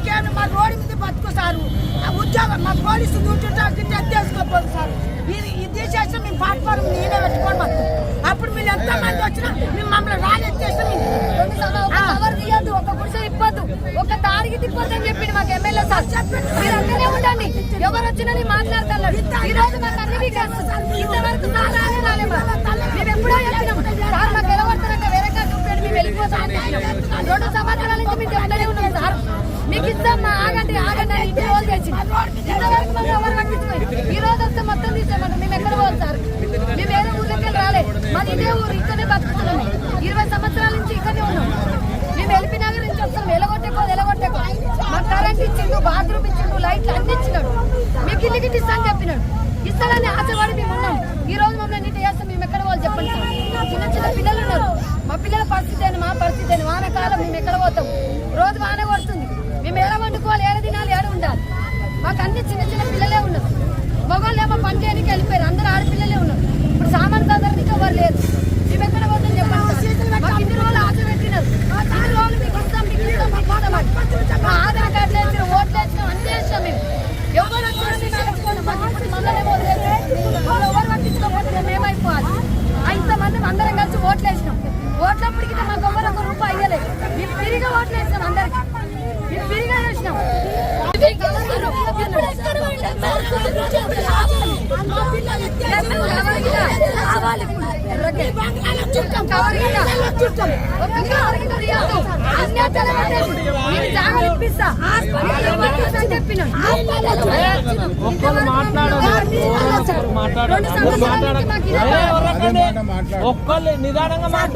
మాకేమి మా రోడ్డు మీద బతుకు సారు. ఆ ఉద్యోగం మా పోలీసు డ్యూటీ ఎత్తేసుకోపోదు సార్. ఇది ఇది తీసేస్తే మేము ప్లాట్ఫారం నేనే పెట్టుకొని బతుకు అప్పుడు మీరు ఎంత మంది వచ్చినా మేము మమ్మల్ని ఎవరు తీయద్దు ఒక గుడిసె ఇప్పొద్దు ఒక దారికి తిప్పొద్దు అని చెప్పింది మాకు ఎమ్మెల్యే సార్. మీరు అక్కడే ఉండండి. ఎవరు వచ్చినా నేను మాట్లాడతాను. ఈ రోజు మాకు అన్ని ఇంతవరకు సార్ రాలే రాలే మాకు. మేము ఎప్పుడో చెప్పినాం సార్ మాకు ఎలగొడతారంటే వేరే కాదు చూపించండి మేము వెళ్ళిపోతాం అని చెప్పినాం. రెండు సంవత్సరాల నుంచి మేము చెప్తూనే ఉన్నాం సార్ మీకు ఆగండి ఆగండి అని ఇంటి రోజు తెచ్చి ఇంతవరకు మాకు ఎవరు పట్టించుకోరు. ఈ రోజు వస్తే మొత్తం తీసేయమంటారు. మేము ఎక్కడ పోవాలి సార్? మేము వేరే ఊర్లోకి రాలే మాది ఇదే ఊరు ఇక్కడే బతుకుతున్నాము ఇరవై సంవత్సరాల నుంచి ఇక్కడే ఉన్నాం. మేము ఎల్పీ నగర్ నుంచి వస్తాం ఎలగొట్టేకో ఎలగొట్టేకో మాకు కరెంట్ ఇచ్చిండు బాత్రూమ్ ఇచ్చిండు లైట్లు అన్ని ఇచ్చినాడు. మీకు ఇల్లు గిట్టి ఇస్తా చెప్పినాడు. ఇస్తాడని ఆశపడి మేము ఉన్నాం. ఈ రోజు మమ్మల్ని నీటి చేస్తాం మేము ఎక్కడ పోవాలి చెప్పండి సార్ చిన్న చిన్న పిల్లలు ఉన్నారు మా పిల్లల పరిస్థితి అని మా పరిస్థితి అని వానకాలం మేము ఎక్కడ పోతాం రోజు వాన కొడుతుంది మేము ఏడ వండుకోవాలి ఏడ తినాలి ఏడ ఉండాలి మాకు అన్ని చిన్న చిన్న పిల్లలే ఉన్నారు. మగవాళ్ళు ఏమో పని చేయడానికి వెళ్ళిపోయారు. అందరూ ఆడపిల్లలే ఉన్నారు. ఇప్పుడు సామాన్ సదరికి ఎవరు లేదు మేము ఎక్కడ పోతుంది చెప్పండి మాకు ఇన్ని రోజులు ఆశ పెట్టినారు. ఇన్ని రోజులు మీకు ఇస్తాం మీకు ఇస్తాం మీకు ఇస్తాం మా ఆధార్ కార్డు వేసిన ఓట్లు వేసినాం అన్ని వేసినాం మేము. ఎవరు మమ్మల్ని ఎవరు పట్టించుకోకపోతే మేము ఏమైపోవాలి? ఇంతమంది అందరం కలిసి ఓట్లు వేసినాం. ఓట్లప్పటికి మాకు ఎవరు ఒక రూపాయి ఇవ్వలేదు మేము ఫ్రీగా ఓట్లు వేసినాం అందరికి. మేము ఫ్రీగా వేసినాం. ఇదే ఒక్కళ్ళు నిదానంగా మాట్లాడాలి